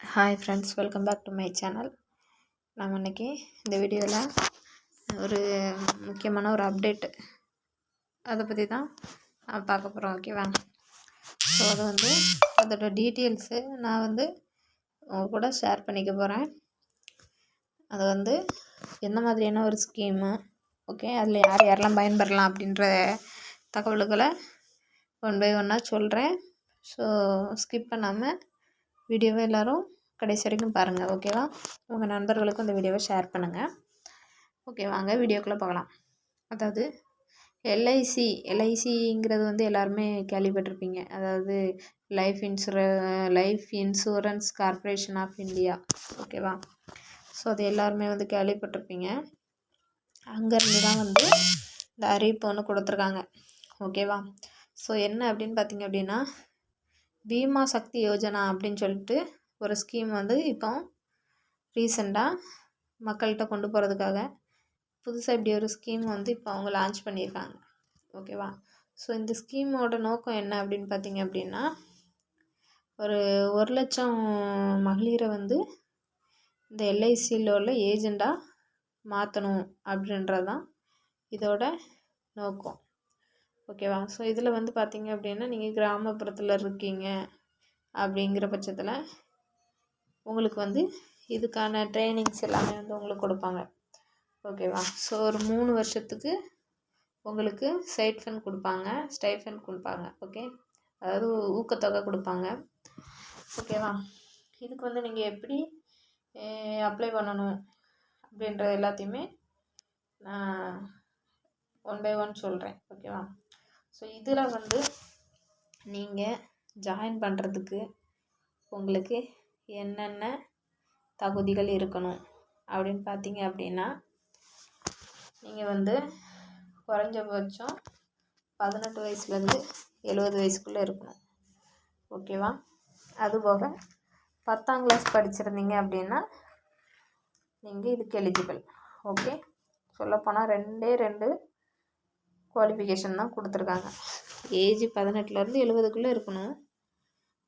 Hi friends welcome back to my channel நம்ம இன்றைக்கி இந்த வீடியோவில் ஒரு முக்கியமான ஒரு அப்டேட்டு அதை பற்றி தான் நான் பார்க்க போகிறோம் ஓகேவா ஸோ அது வந்து அதோட டீட்டெயில்ஸு நான் வந்து உங்கள் கூட ஷேர் பண்ணிக்க போகிறேன் அது வந்து எந்த மாதிரியான ஒரு ஸ்கீமு ஓகே அதில் யார் யாரெல்லாம் பயன்பெறலாம் அப்படின்ற தகவல்களை ஒன் பை ஒன்னாக சொல்கிறேன் ஸோ ஸ்கிப் பண்ணாமல் வீடியோவை எல்லோரும் கடைசி வரைக்கும் பாருங்கள் ஓகேவா? உங்கள் நண்பர்களுக்கும் இந்த வீடியோவை ஷேர் பண்ணுங்கள் ஓகே வாங்க வீடியோக்குள்ளே பார்க்கலாம் அதாவது எல்ஐசி எல்ஐசிங்கிறது வந்து எல்லாருமே கேள்விப்பட்டிருப்பீங்க. அதாவது life insure life insurance corporation of India ஓகேவா? ஸோ அது எல்லாருமே வந்து கேள்விப்பட்டிருப்பீங்க. அங்கேருந்து தான் வந்து இந்த அறிவிப்பு ஒன்று கொடுத்துருக்காங்க. ஓகேவா? ஸோ என்ன அப்படின்னு பார்த்தீங்க அப்படின்னா பீமா சக்தி யோஜனா அப்படின்னு சொல்லிட்டு ஒரு ஸ்கீம் வந்து இப்போ ரீசெண்டாக மக்கள்கிட்ட கொண்டு போகிறதுக்காக புதுசாக இப்படி ஒரு ஸ்கீம் வந்து இப்போ அவங்க லான்ச் பண்ணியிருக்காங்க. ஓகேவா? ஸோ இந்த ஸ்கீமோட நோக்கம் என்ன அப்படின்னு பார்த்தீங்க அப்படின்னா ஒரு ஒரு லட்சம் மகளிரை வந்து இந்த எல்ஐசியில் உள்ள ஏஜெண்டாக மாற்றணும் அப்படின்றது தான் இதோட நோக்கம். ஓகேவா? ஸோ இதில் வந்து பார்த்திங்க அப்படின்னா நீங்கள் கிராமப்புறத்தில் இருக்கீங்க அப்படிங்கிற பட்சத்தில் உங்களுக்கு வந்து இதுக்கான ட்ரைனிங்ஸ் எல்லாமே வந்து உங்களுக்கு கொடுப்பாங்க. ஓகேவா? ஸோ ஒரு மூணு வருஷத்துக்கு உங்களுக்கு சைட் ஃபண்ட் கொடுப்பாங்க. ஸ்டைஃபண்ட் கொடுப்பாங்க. ஓகே? அதாவது ஊக்கத்தொகை கொடுப்பாங்க. ஓகேவா? இதுக்கு வந்து நீங்கள் எப்படி அப்ளை பண்ணணும் அப்படின்ற எல்லாத்தையுமே நான் ஒன் பை ஒன் சொல்கிறேன் ஓகேவா? ஸோ இதில் வந்து நீங்கள் ஜாயின் பண்ணுறதுக்கு உங்களுக்கு என்னென்ன தகுதிகள் இருக்கணும் அப்படின்னு பார்த்தீங்க அப்படின்னா நீங்கள் வந்து குறைஞ்சபட்சம் பதினெட்டு வயசுலேருந்து எழுபது வயசுக்குள்ளே இருக்கணும். ஓகேவா அதுபோக பத்தாம் கிளாஸ் படிச்சிருந்தீங்க அப்படின்னா நீங்கள் இதுக்கு எலிஜிபிள் ஓகே சொல்லப்போனால் ரெண்டே ரெண்டு குவாலிஃபிகேஷன் தான் கொடுத்துருக்காங்க. ஏஜ் பதினெட்டுலேருந்து எழுபதுக்குள்ளே இருக்கணும்.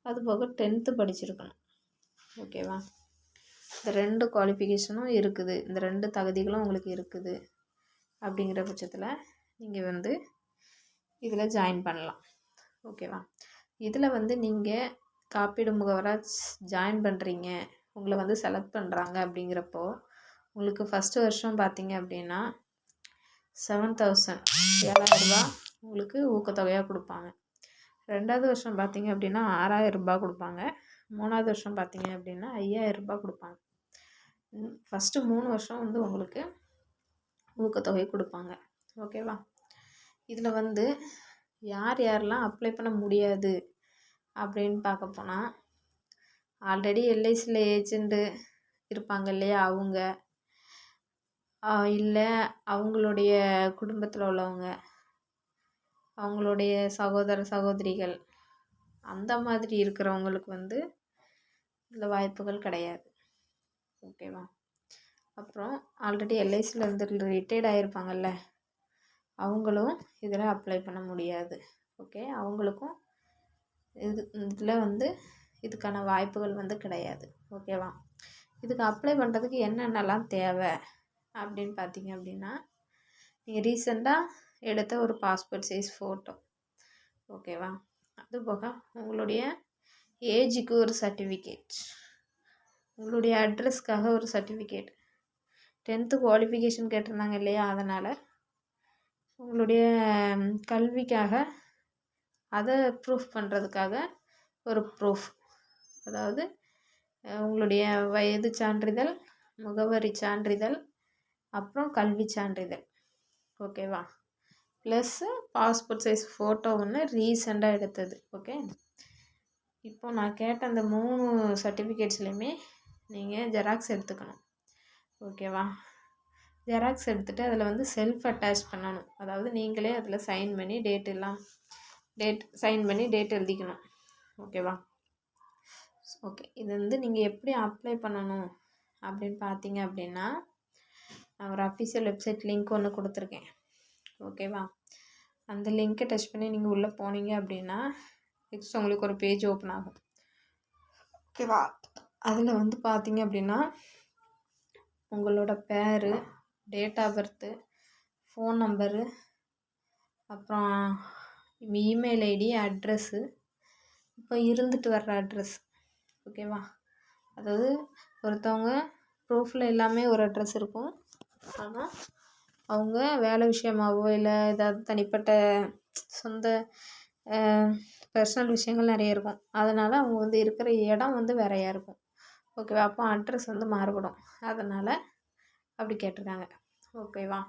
அது போக டென்த்து படிச்சிருக்கணும். ஓகேவா இந்த ரெண்டு குவாலிஃபிகேஷனும் இருக்குது. இந்த ரெண்டு தகுதிகளும் உங்களுக்கு இருக்குது. அப்படிங்கிற பட்சத்தில் நீங்கள் வந்து இதில் ஜாயின் பண்ணலாம். ஓகேவா இதில் வந்து நீங்கள் காப்பீடு முகவராக ஜாயின் பண்ணுறீங்க உங்களை வந்து செலக்ட் பண்ணுறாங்க அப்படிங்கிறப்போ உங்களுக்கு ஃபஸ்ட்டு வருஷம் பார்த்தீங்க அப்படின்னா செவன் தௌசண்ட் ஏழாயிரரூபா உங்களுக்கு ஊக்கத்தொகையாக கொடுப்பாங்க. ரெண்டாவது வருஷம் பார்த்தீங்க அப்படின்னா ஆறாயிரரூபா கொடுப்பாங்க. மூணாவது வருஷம் பார்த்தீங்க அப்படின்னா ஐயாயிரரூபா கொடுப்பாங்க. ஃபஸ்ட்டு மூணு வருஷம் வந்து உங்களுக்கு ஊக்கத்தொகை கொடுப்பாங்க. ஓகேவா இதில் வந்து யார் யாரெல்லாம் அப்ளை பண்ண முடியாது அப்படின்னு பார்க்க போனால் ஆல்ரெடி எல்ஐசியில் ஏஜெண்ட்டு இருப்பாங்க இல்லையா அவங்க? இல்லை. அவங்களுடைய குடும்பத்தில் உள்ளவங்க. அவங்களுடைய சகோதர சகோதரிகள். அந்த மாதிரி இருக்கிறவங்களுக்கு வந்து இந்த வாய்ப்புகள் கிடையாது. ஓகேவா அப்புறம் ஆல்ரெடி எல்ஐசியில் இருந்து ரிட்டையர்ட் ஆகிருப்பாங்கல்ல அவங்களும் இதில் அப்ளை பண்ண முடியாது. ஓகே அவங்களுக்கும் இது இதில் வந்து இதுக்கான வாய்ப்புகள் வந்து கிடையாது. ஓகேவா இதுக்கு அப்ளை பண்ணுறதுக்கு என்னென்னலாம் தேவை? அப்படின்னு பார்த்தீங்க அப்படின்னா நீங்கள் ரீசெண்டாக எடுத்த ஒரு பாஸ்போர்ட் சைஸ் ஃபோட்டோ ஓகேவா அது போக உங்களுடைய ஏஜுக்கு ஒரு சர்டிஃபிகேட் உங்களுடைய அட்ரஸ்க்காக ஒரு சர்டிஃபிகேட் டென்த்து குவாலிஃபிகேஷன் கேட்டிருந்தாங்க இல்லையா? அதனால் உங்களுடைய கல்விக்காக அதை ப்ரூஃப் பண்ணுறதுக்காக ஒரு ப்ரூஃப் அதாவது உங்களுடைய வயது சான்றிதழ் முகவரி சான்றிதழ் அப்புறம் கல்வி சான்றிதழ். ஓகேவா? ப்ளஸ்ஸு பாஸ்போர்ட் சைஸ் ஃபோட்டோ ஒன்று ரீசெண்டாக எடுத்தது. ஓகே இப்போ நான் கேட்ட அந்த மூணு சர்டிஃபிகேட்ஸ்லையுமே நீங்கள் ஜெராக்ஸ் எடுத்துக்கணும். ஓகேவா? ஜெராக்ஸ் எடுத்துகிட்டு அதில் வந்து செல்ஃப் அட்டாச் பண்ணணும். அதாவது நீங்களே அதில் சைன் பண்ணி டேட் எல்லாம் டேட் சைன் பண்ணி டேட் எழுதிக்கணும். ஓகேவா? ஓகே இது வந்து நீங்கள் எப்படி அப்ளை பண்ணணும் அப்படின்னு பார்த்தீங்க அப்படின்னா நான் ஒரு அஃபிஷியல் வெப்சைட் லிங்க் ஒன்று கொடுத்துருக்கேன். ஓகேவா அந்த லிங்க்கை டச் பண்ணி நீங்கள் உள்ளே போனீங்க அப்படின்னா நெக்ஸ்ட் உங்களுக்கு ஒரு பேஜ் ஓப்பன் ஆகும். ஓகேவா அதில் வந்து பார்த்தீங்க அப்படின்னா உங்களோட பேரு date of birth phone number அப்புறம் இமெயில் ஐடி அட்ரஸ்ஸு இப்போ இருந்துட்டு வர்ற அட்ரஸ் ஓகேவா அதாவது ஒருத்தவங்க ப்ரூஃபில் எல்லாமே ஒரு அட்ரஸ் இருக்கும். ஆனால் அவங்க வேலை விஷயமாவோ இல்லை ஏதாவது தனிப்பட்ட சொந்த பர்சனல் விஷயங்கள் நிறைய இருக்கும். அதனால் அவங்க வந்து இருக்கிற இடம் வந்து வேறையா இருக்கும். ஓகேவா அப்போ அட்ரஸ் வந்து மாறுபடும். அதனால் அப்படி கேட்டிருக்காங்க. ஓகேவா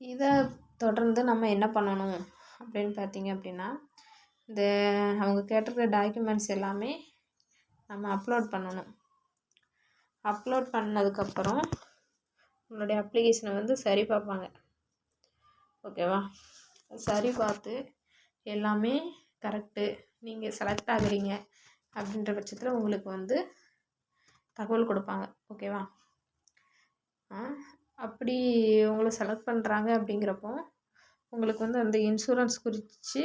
இதை தொடர்ந்து நம்ம என்ன பண்ணணும் அப்படின்னு பார்த்தீங்க அப்படின்னா இந்த அவங்க கேட்டிருக்க டாக்குமெண்ட்ஸ் எல்லாமே நம்ம அப்லோட் பண்ணணும். அப்லோட் பண்ணதுக்கப்புறம் உங்களுடைய அப்ளிகேஷனை வந்து சரி பார்ப்பாங்க. ஓகேவா சரி பார்த்து எல்லாமே கரெக்டு நீங்கள் செலக்ட் ஆகுறீங்க அப்படின்ற பட்சத்தில் உங்களுக்கு வந்து தகவல் கொடுப்பாங்க. ஓகேவா அப்படி உங்களை செலக்ட் பண்ணுறாங்க அப்படிங்கிறப்போ உங்களுக்கு வந்து அந்த இன்சூரன்ஸ் குறித்து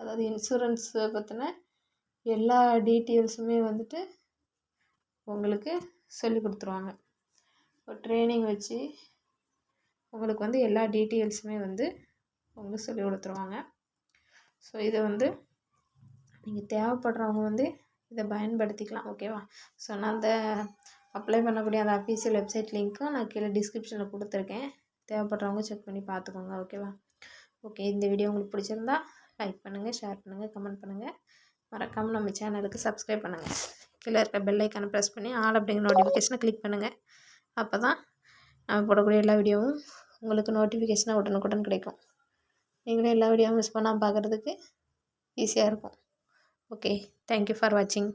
அதாவது இன்சூரன்ஸை பற்றின எல்லா டீட்டெயில்ஸுமே வந்துட்டு உங்களுக்கு சொல்லி கொடுத்துருவாங்க. ஒரு ட்ரைனிங் வச்சு உங்களுக்கு வந்து எல்லா டீட்டெயில்ஸுமே வந்து உங்களுக்கு சொல்லி கொடுத்துருவாங்க. ஸோ இதை வந்து நீங்கள் தேவைப்படுறவங்க வந்து இதை பயன்படுத்திக்கலாம் ஓகேவா ஸோ நான் அந்த அப்ளை பண்ணக்கூடிய அந்த அஃபீஷியல் வெப்சைட் லிங்க்கும் நான் கீழே டிஸ்கிரிப்ஷனில் கொடுத்துருக்கேன். தேவைப்படுறவங்க செக் பண்ணி பார்த்துக்கோங்க ஓகேவா ஓகே இந்த வீடியோ உங்களுக்கு பிடிச்சிருந்தா லைக் பண்ணுங்கள் ஷேர் பண்ணுங்கள் கமெண்ட் பண்ணுங்கள் மறக்காமல் நம்ம சேனலுக்கு சப்ஸ்கிரைப் பண்ணுங்கள் கீழே இருக்க பெல் ஐக்கானை ப்ரெஸ் பண்ணி ஆல் அப்படிங்கிற நோட்டிஃபிகேஷனை கிளிக் பண்ணுங்கள் அப்போ தான் நம்ம போடக்கூடிய எல்லா வீடியோவும் உங்களுக்கு நோட்டிஃபிகேஷனாக உடனுக்குடன் கிடைக்கும். நீங்களும் எல்லா வீடியோவும் மிஸ் பண்ணாமல் பார்க்குறதுக்கு ஈஸியாக இருக்கும். ஓகே தேங்க்யூ ஃபார் வாட்சிங்